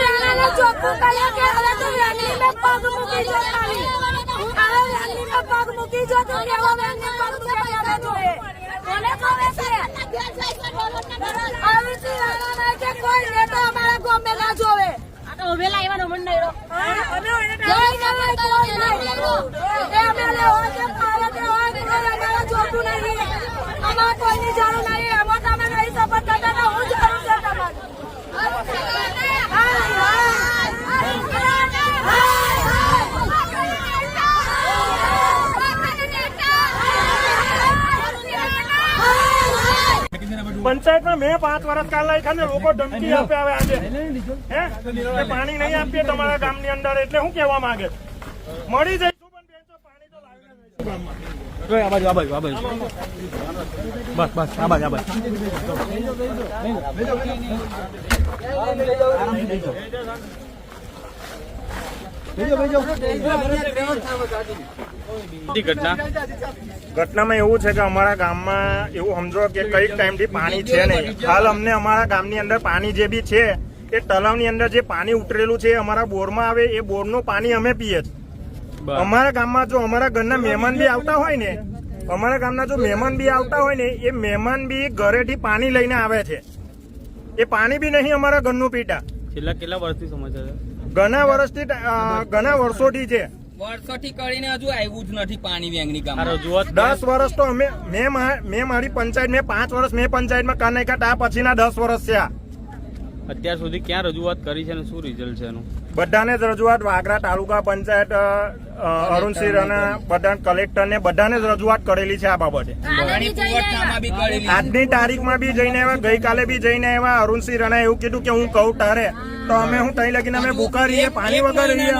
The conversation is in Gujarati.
એટલું કરીએ કે હવે તું વેનીમાં પગ મૂકી જો ખાલી. હવે વેનીમાં પગ મૂકી જો તું કેવો વેનીમાં પગ મૂકે ત્યારે જોઈએ. મને ખબર છે. આવી રીતે રહેવા માટે કોઈ નેતા અમારા ગામમાં ના જોવે. ઉભેલા એવાનો મંડળ કોઈ ના કોઈ નહીં. એ અમે લેવા કે પાડે તે હોય કે અમારે જોતું નહીં. અમારે કોઈની જરૂર નહીં. એમાં તમે નહીં support કરતા તો હું જરૂર છે તમારી. હાય, હાય. હાય, હાય. પંચાયતમાં મેં પાંચ વર્ષ કાલ લાયખા ને લોકો ધમકી આપે આવે આજે. હે? પાણી નહીં આપીએ તમારા ગામની અંદર એટલે શું કહેવા માંગે? મળી જઈશું પણ પાણી તો બસ બસ આ બાજુ આ બાજુ. ઘટના ઘટનામાં એવું છે કે અમારા ગામમાં એવું સમજો કે કંઈક ટાઈમથી પાણી છે નહીં. હાલ અમને અમારા ગામની અંદર પાણી જે બી છે એ તલાવની અંદર જે પાણી ઉતરેલું છે અમારા બોરમાં આવે એ બોરનું પાણી અમે પીએ છીએ અમારા ગામમાં જો અમારા ઘરના મહેમાન બી આવતા હોય ને અમારા ગામના જો મહેમાન બી આવતા હોય ને એ મહેમાન બી ઘરેથી પાણી લઈને આવે છે. એ પાણી બી નહીં અમારા ઘરનું પીતા. છેલ્લા કેટલા વર્ષથી છે? ઘણા વર્ષથી ઘણા વર્ષોથી છે. વર્ષોથી કરીને હજુ આવ્યું જ નથી પાણી વેંગની આ દસ વર્ષ તો અમે મેં મા- મેં મારી પંચાયત મેં પાંચ વર્ષ મેં પંચાયતમાં કાન નાખ્યા આ પછીના દસ વર્ષ છે આ અત્યાર સુધી ક્યાં રજૂઆત કરી છે અને શું રિઝલ્ટ છે એનું? બધાને જ રજૂઆત વાગરા તાલુકા પંચાયત અરુણસિંહ અને બધા કલેક્ટર ને બધાને જ રજૂઆત કરેલી છે આ બાબતે. આજની તારીખમાં બી જઈને આવ્યા ગઈકાલે બી જઈને આવ્યા. અરુણસિંહ રણા એવું કીધું કે હું કહું તારે. તો અમે હું તઈ લગીને અમે ભૂખા રહીએ પાણી વગર રહીએ.